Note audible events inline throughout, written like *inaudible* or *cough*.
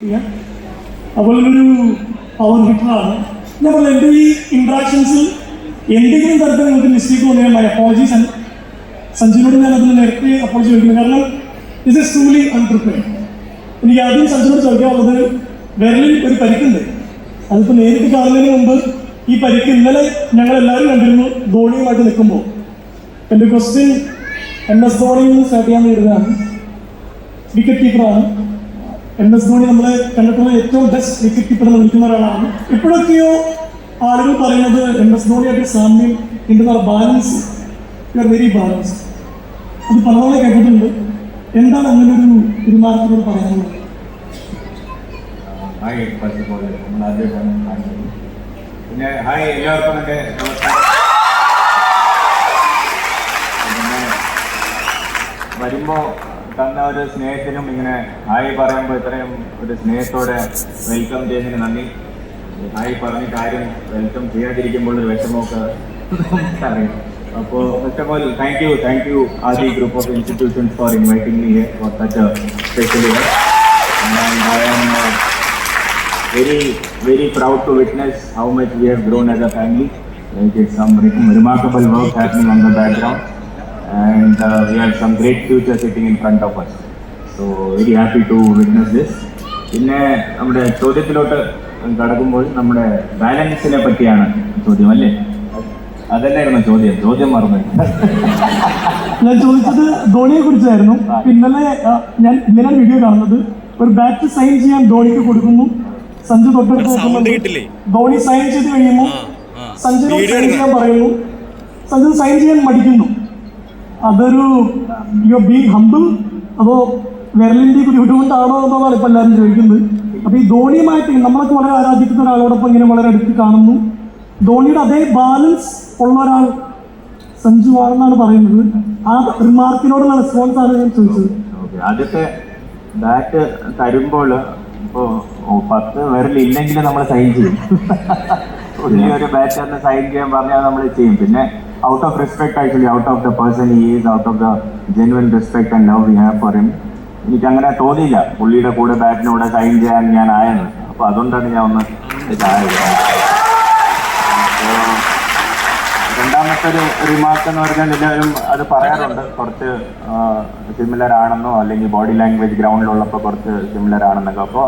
ഒരു പവർ ഹിറ്ററാണ് ഞാൻ പറഞ്ഞു എന്റെ ഈ ഇൻട്രാക്ഷൻസിൽ എന്തെങ്കിലും തരത്തിൽ നിങ്ങൾക്ക് മിസ്റ്റേക്ക് തോന്നിയാൽ മൈ അപ്പോളജീസ് സഞ്ജുവിനോട് ഞാൻ അതിന് നേരത്തെ അപ്പോളജി ചോദിക്കുന്നു. കാരണം ഇത് ഇസ് ട്രൂലി അൺപ്രിപ്പയർ എനിക്ക് ആദ്യം സഞ്ജുവിനോട് ചോദിക്കാനുള്ളത് വിരലിൽ ഒരു പരിക്കുണ്ട്. അതിപ്പോൾ നേരിട്ട് കാണുന്നതിന് മുമ്പ് ഈ പരിക്ക് ഇന്നലെ ഞങ്ങൾ എല്ലാവരും കണ്ടിരുന്നു ധോണിയുമായിട്ട് നിൽക്കുമ്പോൾ. എന്റെ ക്വസ്റ്റ്യൻ എം എസ് ധോണിയിൽ നിന്ന് സ്റ്റാർട്ട് ചെയ്യാൻ വരുന്നതാണ് വിക്കറ്റ് കീപ്പറാണ് എം എസ് ധോണി നമ്മളെ കണ്ടിട്ടുള്ള ഏറ്റവും ബെസ്റ്റ് വിക്കറ്റ് കീപ്പർ എന്ന് വിളിക്കുന്ന ഒരാളാണ്. ഇപ്പോഴൊക്കെയോ ആളുകൾ പറയുന്നത് എം എസ് ധോണിയായിട്ട് സാമ്യം ഉണ്ടെന്നുള്ള ബാലൻസ് വെരി ബാലൻസ് അത് പലതവണ കേട്ടിട്ടുണ്ട്. എന്താണ് അങ്ങനെ ഒരു തീരുമാനത്തിനോട് പറയാനുള്ളത് ഹായ് പിന്നെ ഹായ് എല്ലാവർക്കും എന്റെ നമസ്കാരം. വരുമ്പോൾ തന്ന ഒരു സ്നേഹത്തിനും ഇങ്ങനെ ഹായ് പറയുമ്പോൾ ഇത്രയും ഒരു സ്നേഹത്തോടെ വെൽക്കം ചെയ്യുന്നതിന് നന്ദി. ഹായ് പറഞ്ഞ കാര്യം വെൽക്കം ചെയ്യാതിരിക്കുമ്പോൾ ഒരു വിഷമമൊക്കെ അറിയാം അപ്പോൾ first of all thank you thank you Adi group of institutions for inviting me for such special very very I am witness how much we have grown as a family some re- remarkable work happening on the background, and uh, we have some great future sitting in front of us. So very happy to witness this. പിന്നെ നമ്മുടെ ചോദ്യത്തിലോട്ട് കടക്കുമ്പോൾ നമ്മുടെ ബാലൻസിനെ പറ്റിയാണ് ചോദ്യം അല്ലേ? അതല്ലായിരുന്നു ചോദ്യം. ചോദ്യം മറന്നു. ഞാൻ ചോദിച്ചത് ധോണിയെ കുറിച്ചായിരുന്നു. ഇന്നലെ ഞാൻ ഇന്നലെ വീഡിയോ കാണുന്നത് ഒരു ബാറ്റ് സൈൻ ചെയ്യാൻ ധോണിക്ക് കൊടുക്കുന്നു. സഞ്ജു തൊട്ടടുത്ത് ധോണി സൈൻ ചെയ്ത് കഴിയുമ്പോൾ സഞ്ജു സൈൻ ചെയ്യാൻ പറയുന്നു. സഞ്ജു സൈൻ ചെയ്യാൻ മടിക്കുന്നു. അതൊരു യു ബി ഹംബിൾ അതോ വിരലിന്റെ ബുദ്ധിമുട്ടാണോ എന്നുള്ളതാണ് ഇപ്പോൾ എല്ലാവരും ചോദിക്കുന്നത്. അപ്പോൾ ഈ ധോണിയുമായിട്ട് നമ്മളൊക്കെ വളരെ ആരാധിക്കുന്ന ഒരാളോടൊപ്പം ഇങ്ങനെ വളരെ അടുത്ത് കാണുന്നു. ധോണിയുടെ അതേ ബാലൻസ് ഉള്ള ഒരാൾ സഞ്ജു ആണെന്നാണ് പറയുന്നത്. ആ റിമാർക്കിനോടുള്ള റെസ്പോൺസ് ആണ് ഞാൻ ചോദിച്ചത്. ആദ്യത്തെ ബാറ്റ് തരുമ്പോൾ ഇപ്പോൾ പത്ത് വിരലില്ലെങ്കിൽ നമ്മൾ സൈൻ ചെയ്യും. ഒരു ബാറ്റ് സൈൻ ചെയ്യാൻ പറഞ്ഞാൽ നമ്മൾ ചെയ്യും. പിന്നെ out respect actually, out of the person he is, out of the genuine respect and love we have for him. എനിക്ക് അങ്ങനെ തോന്നിയില്ല. പുള്ളിയുടെ കൂടെ ബാറ്റിന് കൂടെ സൈൻ ചെയ്യാൻ ഞാൻ ആയത് അപ്പൊ അതുകൊണ്ടാണ് ഞാൻ ഒന്ന് രണ്ടാമത്തെ ഒരു റിമാർക്ക് എന്ന് പറഞ്ഞാൽ എല്ലാവരും അത് പറയാറുണ്ട്. കുറച്ച് സിമിലർ ആണെന്നോ അല്ലെങ്കിൽ ബോഡി ലാംഗ്വേജ് ഗ്രൗണ്ടിലുള്ളപ്പോൾ കുറച്ച് സിമിലർ ആണെന്നൊക്കെ. അപ്പോൾ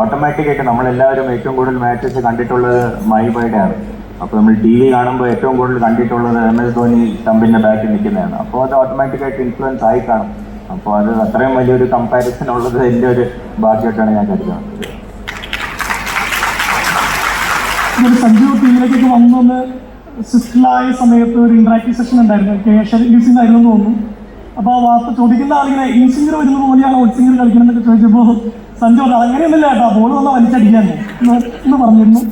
ഓട്ടോമാറ്റിക്കായിട്ട് നമ്മളെല്ലാവരും ഏറ്റവും കൂടുതൽ മാച്ചസ് കണ്ടിട്ടുള്ളത് മൈബൈയുടെ ആണ്. അപ്പോൾ നമ്മൾ ടി വി കാണുമ്പോൾ ഏറ്റവും കൂടുതൽ കണ്ടിട്ടുള്ളത് എം എസ് ധോനി തമ്പിന്റെ ബാക്കിൽ നിൽക്കുന്നതാണ്. അപ്പോൾ അത് ഓട്ടോമാറ്റിക്കായിട്ട് ഇൻഫ്ലുവൻസ് ആയി കാണും. അപ്പോൾ അത് അത്രയും വലിയൊരു കമ്പാരിസൺ ഉള്ളത് എന്റെ ഒരു ഭാഗ്യമായിട്ടാണ് ഞാൻ കരുതുന്നത്. സഞ്ജു സമയത്ത് ഒരു ഇന്ററാക്റ്റീവ് സെഷൻ ഉണ്ടായിരുന്നു. കെ ഷെരീസിംഗ് ആയിരുന്നു തോന്നുന്നു. അപ്പോൾ ആ വാർത്ത ചോദിക്കുന്ന ആളിങ്ങനെ ഇൻസിംഗർ വരുന്ന പോലെയാണ് ഔട്ട്സിംഗർ കളിക്കണമെന്നൊക്കെ ചോദിച്ചപ്പോൾ സഞ്ജു അങ്ങനെയൊന്നുമില്ല കേട്ടോ. ബോൾ വന്നാൽ വലിച്ചടിക്കാൻ എന്ന് പറഞ്ഞിരുന്നു.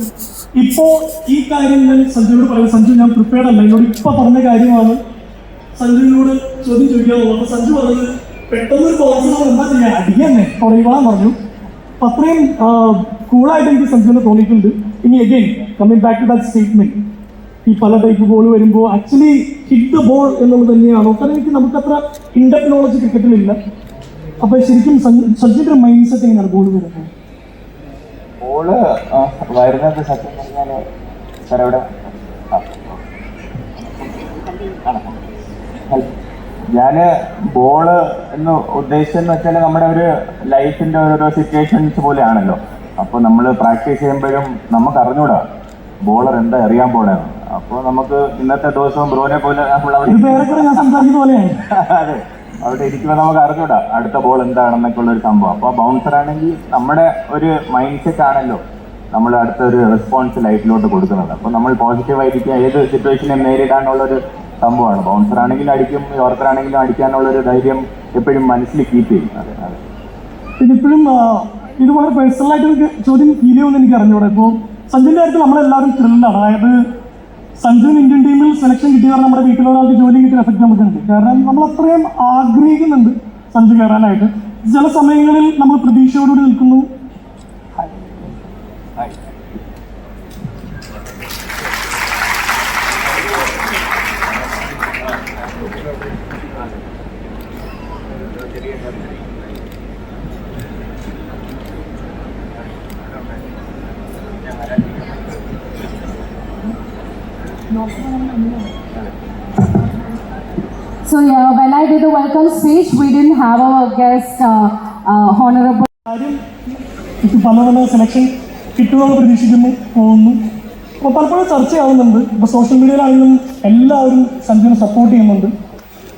ഇപ്പോൾ ഈ കാര്യം ഞാൻ സഞ്ജുവിനോട് പറയും. സഞ്ജു ഞാൻ പ്രിപ്പയർഡ് അല്ല. എന്നോട് ഇപ്പൊ പറഞ്ഞ കാര്യമാണ് സഞ്ജുവിനോട് ചോദ്യം ചോദിക്കാനുള്ളത് അപ്പൊ സഞ്ജു പറഞ്ഞത് പെട്ടെന്ന് ഒരു നമ്മൾ എന്താ ചെയ്യാൻ? അടിയന്നെ തുടങ്ങിക്കോളാൻ പറഞ്ഞു അത്രയും കൂളായിട്ട് എനിക്ക് സഞ്ജുവിനെ തോന്നിയിട്ടുണ്ട്. ഇനി again coming back to that statement ഈ പല ടൈപ്പ് ബോൾ വരുമ്പോൾ ആക്ച്വലി ഹിറ്റ് ദ ബോൾ എന്നുള്ളത് തന്നെയാണോ? കാരണം എനിക്ക് നമുക്കത്ര ഇൻഡെപ് നോളജ് ക്രിക്കറ്റിലില്ല അപ്പൊ ശരിക്കും സഞ്ജു- സഞ്ജുവിന്റെ മൈൻഡ് സെറ്റ് എങ്ങനെയാണ് ബോൾ വരുന്നത്? ബോൾ വരുന്നത് സത്യം പറഞ്ഞാൽ സാർ എവിടെ ഞാൻ ബോൾ എന്ന് ഉദ്ദേശിച്ചെന്ന് വെച്ചാൽ നമ്മുടെ ഒരു ലൈഫിന്റെ ഓരോ സിറ്റുവേഷൻസ് പോലെയാണല്ലോ. അപ്പൊ നമ്മൾ പ്രാക്ടീസ് ചെയ്യുമ്പോഴും നമുക്ക് അറിഞ്ഞൂടാ ബോളർ എന്താ അറിയാൻ പോണെന്ന്. അപ്പോൾ നമുക്ക് ഇന്നത്തെ ദിവസവും ബ്രോനെ പോലെ നമ്മൾ അവിടെ *laughs* അതെ. അവിടെ ഇരിക്കുമ്പോൾ നമുക്ക് അറിഞ്ഞൂടാ അടുത്ത ബോൾ എന്താണെന്നൊക്കെ ഉള്ള ഒരു സംഭവം. അപ്പോൾ ബൗൺസർ ആണെങ്കിൽ നമ്മുടെ ഒരു മൈൻഡ് സെറ്റ് ആണല്ലോ നമ്മൾ അടുത്തൊരു റെസ്പോൺസ് ലൈഫിലോട്ട് കൊടുക്കുന്നത്. അപ്പോൾ നമ്മൾ പോസിറ്റീവ് ആയിരിക്കും ഏത് സിറ്റുവേഷനെ നേരിടാനുള്ള ഒരു സംഭവമാണ്. ബൗൺസർ ആണെങ്കിലും അടിക്കും യോർക്കർ ആണെങ്കിലും അടിക്കാനുള്ള ഒരു ധൈര്യം എപ്പോഴും മനസ്സിൽ കീപ്പ് ചെയ്യും. അതെ അതെ. ഇതിപ്പോഴും ഇത് വളരെ പേഴ്സണലായിട്ട് ചോദ്യം ഫീൽ ചെയ്യുമെന്ന് എനിക്ക് അറിഞ്ഞൂടെ. ഇപ്പോൾ സഞ്ജുവിന്റെ കാര്യത്തിൽ നമ്മളെല്ലാവരും ത്രില്ലാണ് അതായത് സഞ്ജുവിന് ഇന്ത്യൻ ടീമിൽ സെലക്ഷൻ കിട്ടിയ നമ്മുടെ വീട്ടിലൊരാൾക്ക് ജോലി കിട്ടിയ എഫക്റ്റ് നമുക്കുണ്ട്. കാരണം നമ്മൾ അത്രയും ആഗ്രഹിക്കുന്നുണ്ട് സഞ്ജു കയറാനായിട്ട്. ചില സമയങ്ങളിൽ നമ്മൾ പ്രതീക്ഷയോടുകൂടി നിൽക്കുന്നു. So yeah, when I did the welcome speech, we didn't have our guest, uh, uh, Honorable പല പല സെലക്ഷൻ കിട്ടുമെന്ന് പ്രതീക്ഷിക്കുന്നു പോകുന്നു. അപ്പോൾ പലപ്പോഴും ചർച്ചയാവുന്നുണ്ട്. ഇപ്പോൾ സോഷ്യൽ മീഡിയയിലാണെങ്കിലും എല്ലാവരും സഞ്ജുവിനെ സപ്പോർട്ട് ചെയ്യുന്നുണ്ട്.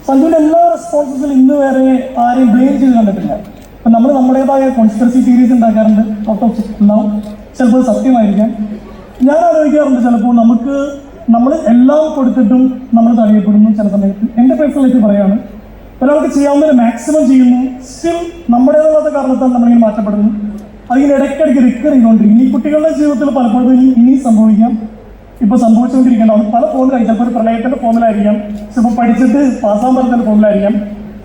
സഞ്ജുവിന്റെ എല്ലാ റെസ്പോൺസസിലും ഇന്ന് വരെ ആരെയും ബ്ലെയിം ചെയ്ത് കണ്ടിട്ടില്ല. അപ്പം നമ്മൾ നമ്മുടേതായ കോൺസ്പിറസി തീരീസ് ഉണ്ടാക്കാറുണ്ട്. ഔട്ട് ഓഫ് ഉണ്ടാവും. ചിലപ്പോൾ സത്യമായിരിക്കാം. ഞാൻ ആലോചിക്കാറുണ്ട് ചിലപ്പോൾ നമുക്ക് നമ്മൾ എല്ലാം കൊടുത്തിട്ടും നമ്മൾ തടയപ്പെടുന്നു ചില സമയത്ത്. എന്റെ പേഴ്സണൽ ലൈഫ് പറയാണ് ഒരാൾക്ക് ചെയ്യാവുന്ന മാക്സിമം ചെയ്യുന്നു സ്റ്റിൽ നമ്മുടേതല്ലാത്ത കാരണത്താൽ നമ്മളിങ്ങനെ മാറ്റപ്പെടുന്നു. അതിങ്ങനെ ഇടയ്ക്കിടയ്ക്ക് റിക്കർ ചെയ്തുകൊണ്ടിരിക്കും ഈ കുട്ടികളുടെ ജീവിതത്തിൽ പലപ്പോഴും ഇനി സംഭവിക്കാം. ഇപ്പൊ സംഭവിച്ചുകൊണ്ടിരിക്കേണ്ടതാണ് പല ഫോമിലായി ചിലപ്പോൾ ഒരു പ്രളയത്തിന്റെ ഫോമിലായിരിക്കാം ചിലപ്പോൾ പഠിച്ചിട്ട് പാസ്സാൻ പറഞ്ഞതിന്റെ ഫോമിലായിരിക്കാം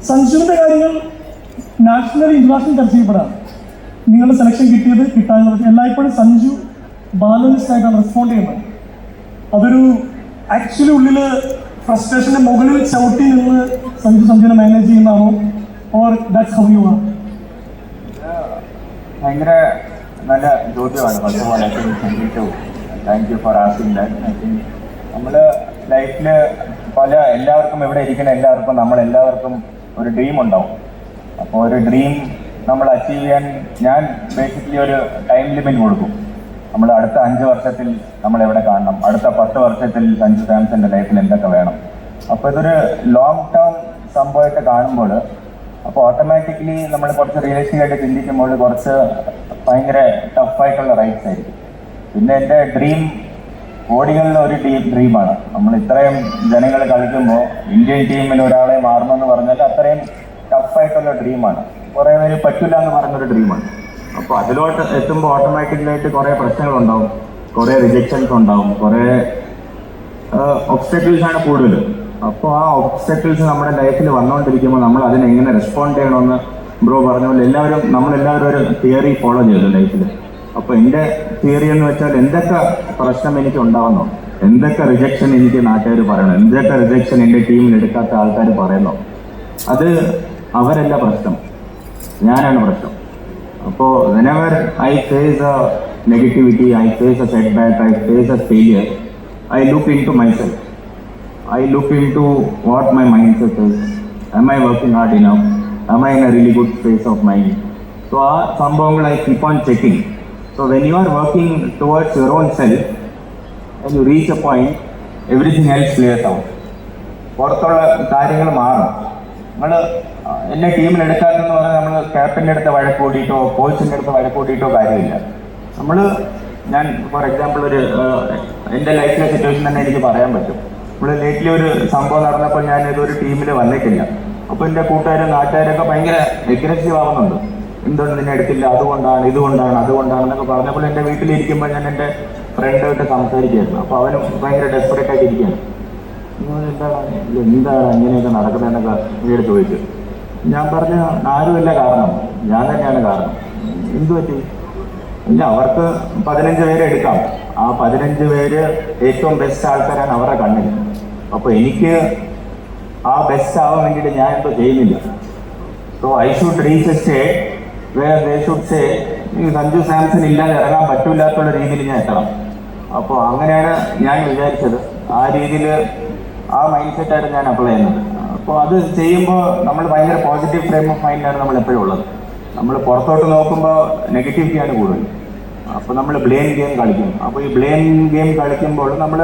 സഞ്ജുവിന്റെ കാര്യങ്ങൾ നാഷണൽ ഇന്റർനാഷണൽ ചർച്ച ചെയ്യപ്പെടാം നിങ്ങളുടെ സെലക്ഷൻ കിട്ടിയത് കിട്ടാൻ എല്ലായ്പ്പോഴും സഞ്ജു ബാലൻസ്ഡ് ആയിട്ടാണ് റെസ്പോണ്ട് ചെയ്യുന്നത്. അതൊരു ആക്ച്വലി ഉള്ളിൽ ഫ്രസ്ട്രേഷന്റെ മുകളിൽ ചവിട്ടി നിന്ന് സഞ്ജു സഞ്ജുനെ മാനേജ് ചെയ്യുന്നതാണോ? Or that's how you are ഭയങ്കര നല്ല ചോദ്യമാണ്. First of all I think thank you for asking that I think നമ്മൾ ലൈഫിൽ പല എല്ലാവർക്കും ഇവിടെ ഇരിക്കുന്ന എല്ലാവർക്കും നമ്മൾ എല്ലാവർക്കും ഒരു ഡ്രീം ഉണ്ടാവും. അപ്പോൾ ഒരു ഡ്രീം നമ്മൾ അച്ചീവ് ചെയ്യാൻ ഞാൻ ബേസിക്കലി ഒരു ടൈം ലിമിറ്റ് കൊടുക്കും. നമ്മൾ അടുത്ത അഞ്ച് വർഷത്തിൽ നമ്മൾ എവിടെ കാണണം? അടുത്ത പത്ത് വർഷത്തിൽ സഞ്ജു സാംസന്റെ ലൈഫിൽ എന്തൊക്കെ വേണം? അപ്പോൾ ഇതൊരു ലോങ് ടേം സംഭവമായിട്ട് കാണുമ്പോൾ അപ്പോൾ ഓട്ടോമാറ്റിക്കലി നമ്മൾ കുറച്ച് റിയലിസ്റ്റിക് ആയിട്ട് ചിന്തിക്കുമ്പോൾ കുറച്ച് ഭയങ്കര ടഫായിട്ടുള്ള റൈറ്റ്സ് ആയിരിക്കും. പിന്നെ എന്റെ ഡ്രീം കോടികളിലെ ഒരു ടീം ഡ്രീമാണ് നമ്മൾ ഇത്രയും ജനങ്ങൾ കളിക്കുമ്പോൾ ഇന്ത്യൻ ടീമിൽ ഒരാളെ മാറണമെന്ന് പറഞ്ഞാൽ അത്രയും ടഫായിട്ടുള്ള ഡ്രീമാണ് കുറേ പേര് പറ്റില്ല എന്ന് പറഞ്ഞൊരു ഡ്രീമാണ് അപ്പോൾ അതിലോട്ട് എത്തുമ്പോൾ ഓട്ടോമാറ്റിക്കലായിട്ട് കുറേ പ്രശ്നങ്ങളുണ്ടാവും. കുറേ റിജക്ഷൻസ് ഉണ്ടാവും. കുറേ ഒബ്സ്റ്റക്കിൾസ് ആണ് കൂടുതൽ അപ്പോൾ ആ ഒബ്സ്റ്റക്കിൾസ് നമ്മുടെ ലൈഫിൽ വന്നുകൊണ്ടിരിക്കുമ്പോൾ നമ്മൾ അതിനെ എങ്ങനെ റെസ്പോണ്ട് ചെയ്യണമെന്ന് ബ്രോ പറഞ്ഞ പോലെ എല്ലാവരും നമ്മളെല്ലാവരും ഒരു തിയറി ഫോളോ ചെയ്തു ലൈഫിൽ അപ്പോൾ എന്റെ തിയറി എന്ന് വെച്ചാൽ എന്തൊക്കെ പ്രശ്നം എനിക്ക് ഉണ്ടാവുന്നു? എന്തൊക്കെ റിജക്ഷൻ എനിക്ക് നാട്ടുകാർ പറയണം? എന്തൊക്കെ റിജക്ഷൻ എന്റെ ടീമിൽ എടുക്കാത്ത ആൾക്കാർ പറയുന്നു? അത് അവരല്ല പ്രശ്നം. ഞാനാണ് പ്രശ്നം. അപ്പോൾ whenever I face a negativity, I face a setback, I face a failure, I look into myself. I look into what my mindset is. Am I working hard enough? Am I in a really good space of mind? So ആ സംഭവങ്ങൾ I keep on checking. So when you are working towards your own self, when you reach a point, everything else clears out. പുറത്തുള്ള കാര്യങ്ങൾ മാറും നമ്മൾ എന്നെ ടീമിൽ എടുക്കാത്തെന്ന് പറഞ്ഞാൽ നമ്മൾ ക്യാപ്റ്റന്റെ അടുത്ത് വഴക്ക് കൂടിയിട്ടോ കോച്ചിന്റെ അടുത്ത് വഴക്ക് കൂടിയിട്ടോ കാര്യമില്ല. നമ്മൾ ഞാൻ ഫോർ എക്സാമ്പിൾ ഒരു എന്റെ ലൈഫിലെ സിറ്റുവേഷൻ തന്നെ എനിക്ക് പറയാൻ പറ്റും. നമ്മൾ ലേറ്റ്ലി ഒരു സംഭവം നടന്നപ്പോൾ ഞാൻ ഇതൊരു ടീമിൽ വന്നിട്ടില്ല. അപ്പോൾ എന്റെ കൂട്ടുകാരും നാട്ടുകാരൊക്കെ ഭയങ്കര എഗ്രസീവ് ആവുന്നുണ്ട്. എന്തുകൊണ്ട് നിന്നെ എടുത്തില്ല? അതുകൊണ്ടാണ് ഇതുകൊണ്ടാണ് അതുകൊണ്ടാണ് എന്നൊക്കെ പറഞ്ഞപ്പോൾ എന്റെ വീട്ടിലിരിക്കുമ്പോൾ ഞാൻ എന്റെ ഫ്രണ്ടുമായിട്ട് സംസാരിക്കുകയായിരുന്നു. അപ്പോൾ അവനും ഭയങ്കര ഡെസ്പറേറ്റ് ആയിട്ട് ഇരിക്കുകയാണ്. നിങ്ങൾ എന്താണ് ഇങ്ങനെയൊക്കെ നടക്കുന്നതെന്നൊക്കെ വീട് ചോദിച്ചു. ഞാൻ പറഞ്ഞ ആരുമല്ല കാരണം. ഞാൻ തന്നെയാണ് കാരണം. എന്തു പറ്റി? ഇല്ല അവർക്ക് പതിനഞ്ച് പേരെ എടുക്കാം. ആ പതിനഞ്ച് പേര് ഏറ്റവും ബെസ്റ്റ് ആൾക്കാരാണ് അവരുടെ കണ്ണിൽ. അപ്പോൾ എനിക്ക് ആ ബെസ്റ്റ് ആവാൻ വേണ്ടിയിട്ട് ഞാൻ ഇപ്പൊ ചെയ്യുന്നില്ല. So I should reach Sanju Samson ഇല്ലാതെ ഇറങ്ങാൻ പറ്റില്ലാത്തുള്ള രീതിയിൽ ഞാൻ എത്തണം. അപ്പോൾ അങ്ങനെയാണ് ഞാൻ വിചാരിച്ചത്. ആ രീതിയിൽ ആ മൈൻഡ് സെറ്റായിട്ട് ഞാൻ അപ്ലൈ ചെയ്യുന്നത്. അപ്പോൾ അത് ചെയ്യുമ്പോൾ നമ്മൾ ഭയങ്കര പോസിറ്റീവ് ഫ്രെയിം ഓഫ് മൈൻഡിലാണ് നമ്മൾ എപ്പോഴും ഉള്ളത്. നമ്മൾ പുറത്തോട്ട് നോക്കുമ്പോൾ നെഗറ്റിവിറ്റിയാണ് കൂടുതൽ. അപ്പോൾ നമ്മൾ ബ്ലെയിം ഗെയിം കളിക്കും അപ്പോൾ ഈ ബ്ലെയിം ഗെയിം കളിക്കുമ്പോൾ നമ്മൾ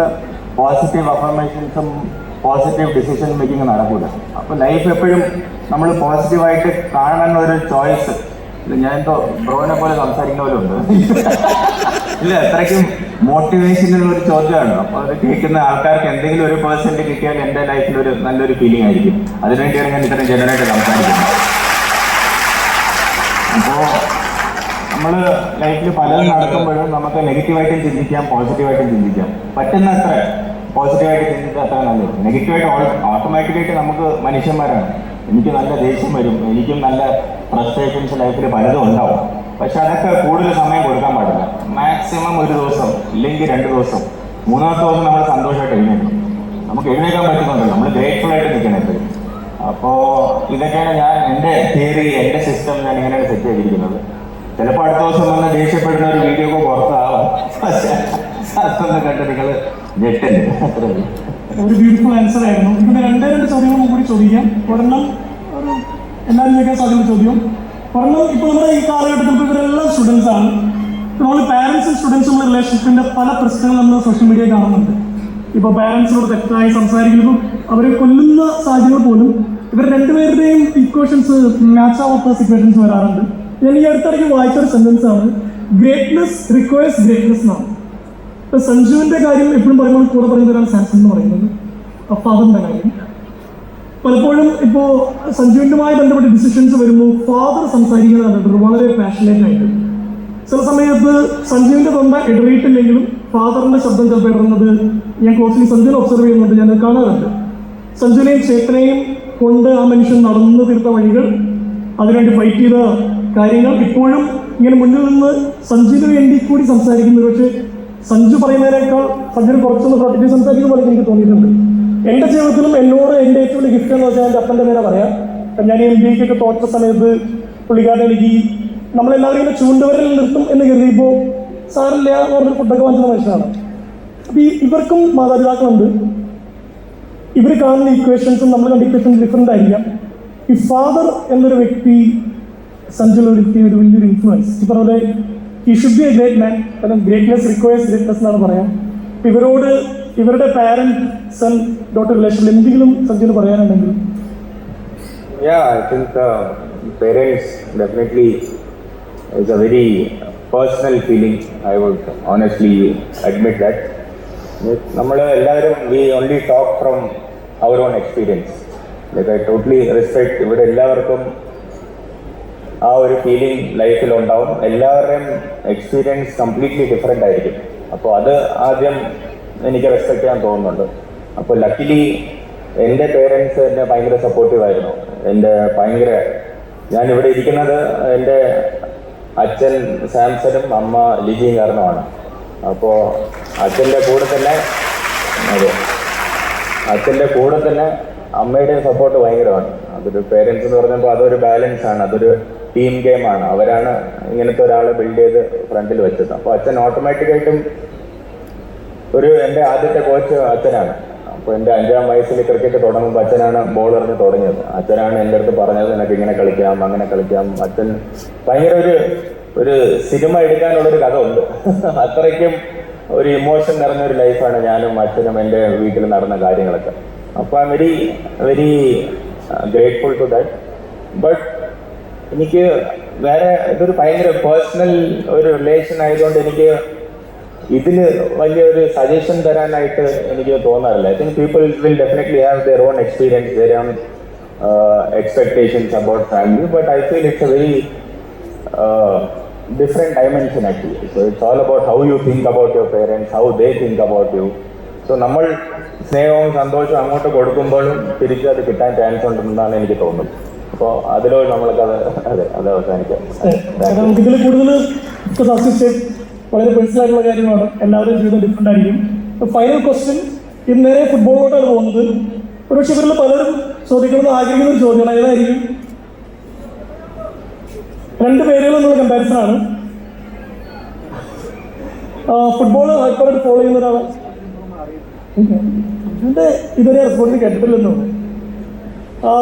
പോസിറ്റീവ് അഫർമേഷൻസും പോസിറ്റീവ് ഡിസിഷൻ മേക്കിംഗ് നടക്കില്ല അപ്പോൾ ലൈഫ് എപ്പോഴും നമ്മൾ പോസിറ്റീവായിട്ട് കാണാനുള്ള ഒരു ചോയ്സ് ഞാൻ എന്തോ ബ്രോനെ പോലെ സംസാരിക്കുന്ന പോലെ ഉണ്ട്. *laughs* ഇല്ല അത്രയ്ക്കും മോട്ടിവേഷനുള്ള ഒരു ചോദ്യമാണ്. അപ്പൊ അത് കേൾക്കുന്ന ആൾക്കാർക്ക് എന്തെങ്കിലും ഒരു പേഴ്സന്റ് കിട്ടിയാൽ എന്റെ ലൈഫിൽ ഒരു നല്ലൊരു ഫീലിംഗ് ആയിരിക്കും. അതിനുവേണ്ടിയാണ് ഞാൻ ഇത്രയും ജനറേറ്റ് സംസാരിക്കുന്നത്. അപ്പോ നമ്മൾ ലൈഫിൽ പലതും നടക്കുമ്പോഴും നമുക്ക് നെഗറ്റീവായിട്ടും ചിന്തിക്കാം പോസിറ്റീവായിട്ടും ചിന്തിക്കാം. പറ്റുന്നത്ര പോസിറ്റീവായിട്ട് ചിന്തിച്ചാൽ അത്ര നല്ലത്. നെഗറ്റീവായിട്ട് ഓട്ടോമാറ്റിക്കായിട്ട് നമുക്ക് മനുഷ്യന്മാരാണ്. എനിക്ക് നല്ല ദേഷ്യം വരും. എനിക്കും നല്ല ഫ്രസ്ട്രേഷൻസ് ലൈഫിൽ പലതും ഉണ്ടാവും. പക്ഷെ അതൊക്കെ കൂടുതൽ സമയം കൊടുക്കാൻ പാടില്ല. മാക്സിമം ഒരു ദിവസം ഇല്ലെങ്കിൽ രണ്ട് ദിവസം. മൂന്നാമത്തെ ദിവസം നമ്മൾ സന്തോഷമായിട്ട് എഴുന്നേക്കണം നമുക്ക് എഴുന്നേക്കാൻ പറ്റുന്നുണ്ടല്ലോ. നമ്മൾ ഗ്രേറ്റ്ഫുൾ ആയിട്ട് നിൽക്കണം എപ്പോഴും അപ്പോൾ ഇതൊക്കെയാണ് ഞാൻ എന്റെ തിയറി എന്റെ സിസ്റ്റം ഞാൻ ഇങ്ങനെയാണ് സെറ്റ് ചെയ്തിരിക്കുന്നത്. ചിലപ്പോൾ അടുത്ത ദിവസം വന്ന് ദേഷ്യപ്പെടുന്ന ഒരു വീഡിയോ ഒക്കെ പുറത്താവാം. പക്ഷേ അതൊന്ന് കണ്ട് നിങ്ങൾ ഒരു ബ്യൂട്ടിഫുൾ ആൻസർ ആയിരുന്നു. ഇതിന്റെ രണ്ടേ രണ്ട് ചോദ്യങ്ങളും കൂടി ചോദിക്കാം. ഒരെണ്ണം ഒരു എല്ലാവരും ചോദ്യം ഒരെണ്ണം ഇപ്പൊ നമ്മുടെ ഈ കാലഘട്ടത്തിൽ ഇവരെല്ലാം സ്റ്റുഡൻസ് ആണ്. നമ്മൾ പാരൻസും സ്റ്റുഡൻസും റിലേഷൻഷിപ്പിന്റെ പല പ്രശ്നങ്ങൾ നമ്മൾ സോഷ്യൽ മീഡിയ കാണുന്നുണ്ട്. ഇപ്പൊ പാരൻസിനോട് തെറ്റായി സംസാരിക്കുന്നതും അവരെ കൊല്ലുന്ന സാഹചര്യങ്ങൾ പോലും ഇവർ രണ്ടുപേരുടെയും ഇക്വേഷൻസ് മാച്ച് ആവാത്ത സിറ്റുവേഷൻസ് വരാറുണ്ട്. ഞാൻ ഈ അടുത്തിടയ്ക്ക് വായിച്ച ഒരു സെന്റൻസ് ആണ് ഗ്രേറ്റ്നസ് റിക്വയർസ് ഗ്രേറ്റ്നസ് എന്നാണ്. ഇപ്പൊ സഞ്ജുവിന്റെ കാര്യം എപ്പോഴും പറയുമ്പോൾ കൂടെ പറയുന്നവരാണ് സാംസൺ എന്ന് പറയുന്നത്. ഫാദറിന്റെ കാര്യം? പലപ്പോഴും ഇപ്പോ സഞ്ജുവിന്റെമായി ബന്ധപ്പെട്ട ഡിസിഷൻസ് വരുമ്പോൾ ഫാദർ സംസാരിക്കുന്നത് കണ്ടിട്ടുണ്ട്. വളരെ പാഷനേറ്റ് ആയിട്ട്. ചില സമയത്ത് സഞ്ജുവിന്റെ തൊണ്ട ഇടറിയിട്ടില്ലെങ്കിലും ഫാദറിന്റെ ശബ്ദം ചിലപ്പോൾ ഇടുന്നത് ഞാൻ ക്ലോസ്ലി സഞ്ജുവിനെ ഒബ്സർവ് ചെയ്യുന്നുണ്ട് ഞാൻ കാണാറുണ്ട്. സഞ്ജുവിനെയും ചേട്ടനെയും കൊണ്ട് ആ മനുഷ്യൻ നടന്നു തീർത്ത വഴികൾ അതിനുവേണ്ടി ഫൈറ്റ് ചെയ്ത കാര്യങ്ങൾ ഇപ്പോഴും ഇങ്ങനെ മുന്നിൽ നിന്ന് സഞ്ജുവിന് വേണ്ടി കൂടി സംസാരിക്കുന്നത് പക്ഷേ സഞ്ജു പറയുന്നതിനേക്കാൾ സഞ്ജുവിന് കുറച്ചൊന്ന് പ്രൊട്ടക്റ്റ് സംസാരിക്കുന്ന പോലെ എനിക്ക് തോന്നിയിട്ടുണ്ട്. എന്റെ ജീവിതത്തിലും എന്നോട് എന്റെ ഏറ്റവും വലിയ ഗിഫ്റ്റ് എന്ന് വെച്ചാൽ എന്റെ അപ്പന്റെ പേരെ പറയാം. ഞാൻ എം ബി ഒക്കെ തോറ്റ സമയത്ത് പുള്ളിക്കാരൻ എനിക്ക് നമ്മളെല്ലാവരും ഇങ്ങനെ ചൂണ്ടുവരൽ നിർത്തും എന്ന് കരുതിയപ്പോൾ സാറില്ല എന്ന് പറഞ്ഞൊരു ഫുഡൊക്കെ വാങ്ങിച്ച മനുഷ്യനാണ്. അപ്പം ഈ ഇവർക്കും മാതാപിതാക്കളുണ്ട്. ഇവർ കാണുന്ന ഇക്വേഷൻസും നമ്മൾ കണ്ട ഇക്വേഷൻസ് ഡിഫറെന്റ് ആയിരിക്കാം. ഈ ഫാദർ എന്നൊരു വ്യക്തി സഞ്ജുൽ ഒരു വലിയൊരു ഇൻഫ്ലുവൻസ് ഈ പറഞ്ഞ ഈ should be a great man കാരണം ഗ്രേറ്റ്നെസ് റിക്വയർസ് ഗ്രേറ്റ്നെസ് എന്നാണ് പറയാം. ഇവരോട് ഇവരുടെ പാരന്റ് സൺ ഡോട്ടർ റിലേഷൻ എന്തെങ്കിലും സഞ്ജുവിന് പറയാനുണ്ടെങ്കിൽ Yeah, I think uh, parents definitely is a very feeling. I would honestly admit that. നമ്മൾ എല്ലാവരും we only talk from our own experience like I totally respect ഇവിടെ ആ ഒരു ഫീലിംഗ് ലൈഫിൽ ഉണ്ടാവും എല്ലാവരുടെയും എക്സ്പീരിയൻസ് കംപ്ലീറ്റ്ലി ആയിരിക്കും അപ്പോൾ അത് ആദ്യം എനിക്ക് റെസ്പെക്ട് ചെയ്യാൻ തോന്നുന്നുണ്ട്. അപ്പോൾ ലക്കിലി എന്റെ പേരൻസ് എന്നെ ഭയങ്കര സപ്പോർട്ടീവ് ആയിരുന്നു. എന്റെ ഭയങ്കര ഞാൻ ഇവിടെ ഇരിക്കുന്നത് എന്റെ അച്ഛൻ സാംസണും അമ്മ ലിജിയും കാരണമാണ്. അപ്പോൾ അച്ഛന്റെ കൂടെ തന്നെ അതെ അച്ഛന്റെ കൂടെ തന്നെ അമ്മയുടെയും സപ്പോർട്ട് ഭയങ്കരമാണ്. അതൊരു പേരൻസ് എന്ന് പറഞ്ഞപ്പോൾ അതൊരു ബാലൻസ് ആണ് അതൊരു ടീം ഗെയിമാണ് അവരാണ് ഇങ്ങനത്തെ ഒരാളെ ബിൽഡ് ചെയ്ത് ഫ്രണ്ടിൽ വെച്ചത്. അപ്പോൾ അച്ഛൻ ഓട്ടോമാറ്റിക്കായിട്ടും ഒരു എന്റെ ആദ്യത്തെ കോച്ച് അച്ഛനാണ്. അപ്പോൾ എന്റെ അഞ്ചാം വയസ്സിൽ ക്രിക്കറ്റ് തുടങ്ങുമ്പോൾ അച്ഛനാണ് എറിഞ്ഞ് തുടങ്ങിയത്. അച്ഛനാണ് എന്റെ അടുത്ത് പറഞ്ഞത് നിനക്ക് ഇങ്ങനെ കളിക്കാം അങ്ങനെ കളിക്കാം. അച്ഛൻ ഭയങ്കര ഒരു ഒരു സിനിമ എടുക്കാനുള്ളൊരു കഥ ഉണ്ട്. *laughs* അത്രയ്ക്കും ഒരു ഇമോഷൻ നിറഞ്ഞ ഒരു ലൈഫാണ് ഞാനും അച്ഛനും എന്റെ വീട്ടിൽ നടന്ന കാര്യങ്ങളൊക്കെ. അപ്പോൾ I very very grateful to that but എനിക്ക് വേറെ ഇതൊരു ഭയങ്കര പേഴ്സണൽ ഒരു റിലേഷൻ ആയതുകൊണ്ട് എനിക്ക് ഇതിന് വലിയൊരു സജഷൻ തരാനായിട്ട് എനിക്ക് തോന്നാറില്ല. I think people will definitely have their own experience their own expectations about family but I feel it's a very different dimension actually so it's all about how you think about your parents how they think about you so നമ്മൾ സ്നേഹവും സന്തോഷവും അങ്ങോട്ട് കൊടുക്കുമ്പോഴും തിരിച്ച് അത് കിട്ടാൻ chance ഉണ്ടെന്നാണ് എനിക്ക് തോന്നുന്നത്. അപ്പോൾ അതിലൂടെ നമ്മൾക്ക് അത് അതെ അത് അവസാനിക്കാം. വളരെ പെൻസിലായിട്ടുള്ള കാര്യമാണ് എല്ലാവരും ജീവിതം ഡിഫറെന്റ് ആയിരിക്കും. ഫൈനൽ ക്വസ്റ്റ്യൻ ഇന്നേരെ ഫുട്ബോളിലോട്ടാണ് പോകുന്നത്. ഒരുപക്ഷെ ഇവരിൽ പലരും ചോദിക്കണമെന്ന് ആഗ്രഹിക്കുന്ന ഒരു ചോദ്യമാണ്. ഏതായിരിക്കും? രണ്ട് പേരുകൾ എന്നുള്ള കമ്പാരിസൺ ആണ്. ഫുട്ബോൾ ഹൈപ്പറായിട്ട് ഫോളോ ചെയ്യുന്ന ഒരാളാണ് ഇതുവരെ റെസ്പോൺസ് കേട്ടിട്ടില്ലെന്നോ?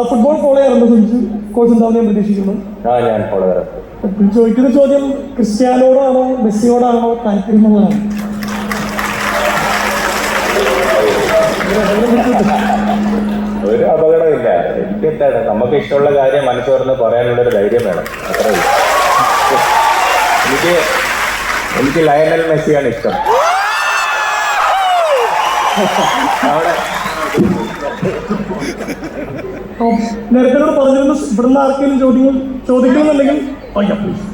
ഫുട്ബോൾ ഫോളോ ചെയ്യാറുണ്ട് സഞ്ജു കോച്ച് ഉണ്ടാവും ഞാൻ പ്രതീക്ഷിക്കുന്നു ആ ഞാൻ ഫോളോ ചെയ്യാറുണ്ട്. ചോദിക്കുന്ന ചോദ്യം ക്രിസ്ത്യാനോടാണോ മെസ്സിയോടാണോ താല്പര്യം എന്നുള്ളതാണ് ഒരു അപകടമില്ല. എനിക്ക് എന്താണ് നമുക്ക് ഇഷ്ടമുള്ള കാര്യം മനസ്സ് തുറന്ന് പറയാനുള്ള ഒരു ധൈര്യം വേണം. അത്രേ എനിക്ക് എനിക്ക് ലയനൽ മെസ്സിയാണ് ഇഷ്ടം. *laughs* അവിടെ നേരത്തെ പറഞ്ഞിരുന്നു ഇവിടുന്ന് ആർക്കെങ്കിലും ചോദ്യങ്ങൾ ചോദിക്കണമെന്നുണ്ടെങ്കിൽ ഓക്കെ പ്ലീസ്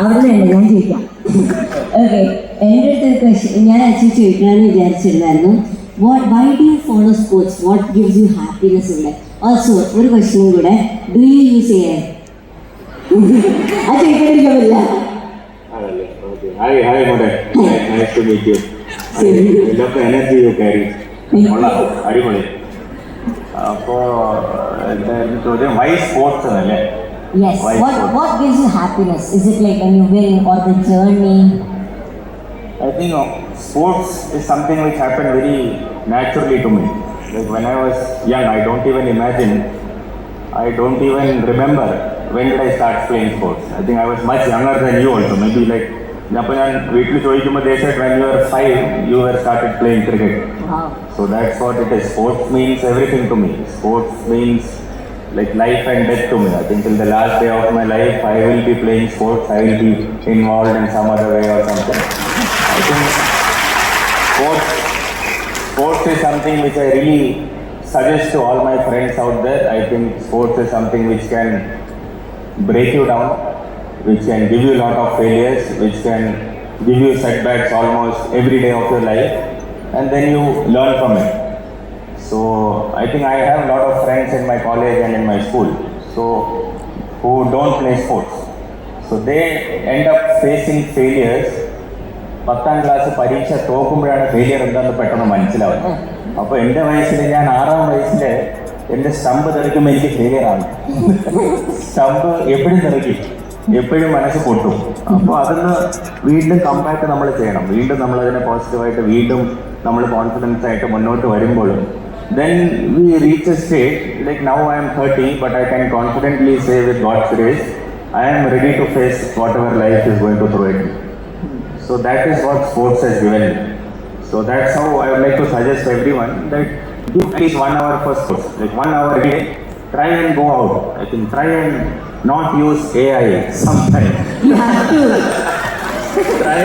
അവിടുന്ന് ഞാൻ ചോദിക്കാം. ഓക്കെ എന്റെ അടുത്ത് ക്വസ്റ്റ്യൻ ഞാൻ ആക്ച്വലി ചോദിക്കണമെന്ന് വിചാരിച്ചിരുന്നായിരുന്നു what why do you follow sports what gives you happiness in life also ഒരു ക്വസ്റ്റ്യനും കൂടെ. ഡു യു യൂസ് എ അത് ചോദിക്കാതിരിക്കാൻ പറ്റില്ല. ആണല്ലേ? ഓക്കെ ഹായ് ഹായ് മോനെ. നൈസ് ടു മീറ്റ് യു ഇതൊക്കെ എനർജി യു ക്യാരി കൊള്ളാം അടിപൊളി അപ്പോ എന്തായിരുന്നു ചോദ്യം വൈ സ്പോർട്സ് എന്നല്ലേ Yes. Why What sports? what gives you happiness? Is it like when you win or the journey? I think uh, sports is something which happened very naturally to me. Like when I was young, I don't even imagine, I don't even remember when did I start playing sports. I think I was much younger than you also. Maybe like Japan weekly so you said when you were five, you were started playing cricket. Wow. So that's what it is. Sports means everything to me. Sports means like life and death to me. I think till the last day of my life, I will be playing sports. I will be involved in some other way or something. I think sports, sports is something which I really suggest to all my friends out there. I think sports is something which can break you down which can give you a lot of failures, which can give you setbacks almost every day of your life, and then you learn from it. So I think I have a lot of friends in my college and in my school, so who don't play sports. So they end up facing failures. പത്താം class പരീക്ഷ തോക്കുമ്പോഴാണ് failure എന്താണെന്ന് പെട്ടെന്ന് മനസ്സിലാവുന്നത് അപ്പോൾ എൻ്റെ വയസ്സിൽ ഞാൻ ആറാം വയസ്സിൽ എൻ്റെ സ്റ്റമ്പ് തെറിക്കുമ്പോൾ എനിക്ക് ഫെയിലിയർ ആണ് *laughs* സ്റ്റമ്പ് എപ്പോഴും തെറിക്കും എപ്പോഴും മനസ്സ് പൊട്ടും അപ്പോൾ അതൊന്ന് വീണ്ടും കമ്പാക്ട് നമ്മൾ ചെയ്യണം വീണ്ടും നമ്മൾ അതിനെ പോസിറ്റീവായിട്ട് വീണ്ടും നമ്മൾ കോൺഫിഡൻസ് ആയിട്ട് മുന്നോട്ട് വരുമ്പോൾ then we reach a state like now I am 30 but I can confidently say with God's grace I am ready to face whatever life is going to throw at me. So that is what sports has given me. So that's how I would like to suggest everyone that give at least one hour for sports, like one hour a day. Try and go out. I think try and not use AI sometimes. *laughs* You have to. try.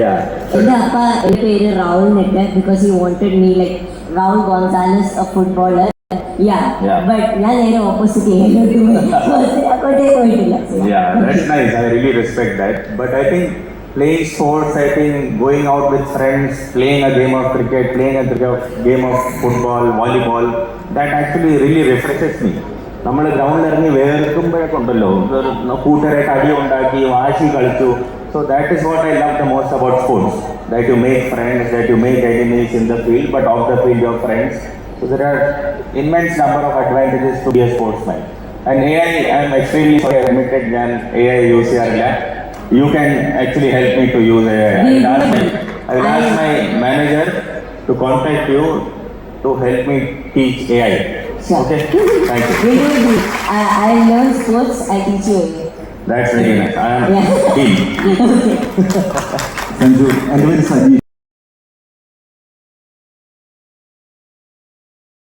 yeah. എൻ്റെ അപ്പ എൻ്റെ പേര് Rahul net because he wanted me like Rahul Gonzalez a footballer yeah Yeah. But ഞാൻ നേരെ opposite ചെയ്യാനോട്ട് പോയി *laughs* അങ്ങോട്ടേ പോയിട്ടില്ല Yeah, that's nice. I really respect that. But I think playing sports, I think going out with friends, playing a game of cricket, playing a cricket- game of football, volleyball, that actually really refreshes me. നമ്മൾ ഗ്രൗണ്ടിൽ ഇറങ്ങി വേർക്കുമ്പോഴൊക്കെ ഉണ്ടല്ലോ ഒരു കൂട്ടുകാരായിട്ട് അടി ഉണ്ടാക്കി വാശി കളിച്ചു so that is what I love the most about sports that you make friends that you make enemies in the field but off the field your friends So there are immense number of advantages to be a sportsman. And AI, I am extremely sorry I admitted ഞാൻ AI use ചെയ്യാറില്ല. You can actually help me to use AI. I will ask my, I will ask my manager to contact you to help me teach AI. Yeah. Okay, thank you. You're. I, I learn sports, I enjoy you. That's really nice. I am Yeah. *laughs* Thank you. and when